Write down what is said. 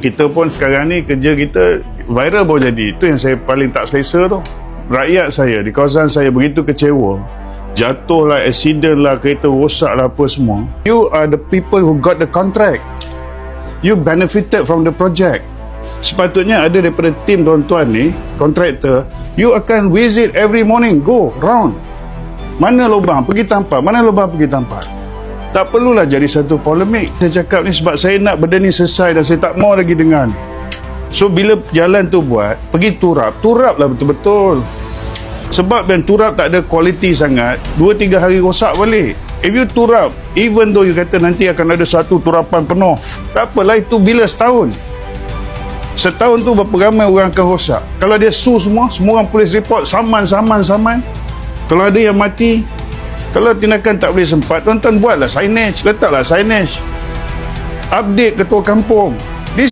Kita pun sekarang ni kerja kita viral baru jadi. Itu yang saya paling tak selesa tu. Rakyat saya di kawasan saya begitu kecewa. Jatuhlah, accident lah, kereta rosak lah apa semua. You are the people who got the contract. You benefited from the project. Sepatutnya ada daripada tim tuan-tuan ni, kontraktor, you akan visit every morning, go round. Mana lubang, pergi tampak. Mana lubang, pergi tampak. Tak perlulah jadi satu polemik. Saya cakap ni sebab saya nak benda ni selesai dan saya tak mau lagi dengar. So bila jalan tu buat, pergi turap. Turap lah betul-betul. Sebab dan turap tak ada kualiti sangat, 2-3 hari rosak balik. If you turap, even though you kata nanti akan ada satu turapan penuh, tak apalah itu bila setahun. Setahun tu berapa ramai orang akan rosak. Kalau dia su semua, semua orang polis report, saman, saman, saman. Kalau ada yang mati, kalau tindakan tak boleh sempat, tuan-tuan buatlah signage, letaklah signage. Update ketua kampung.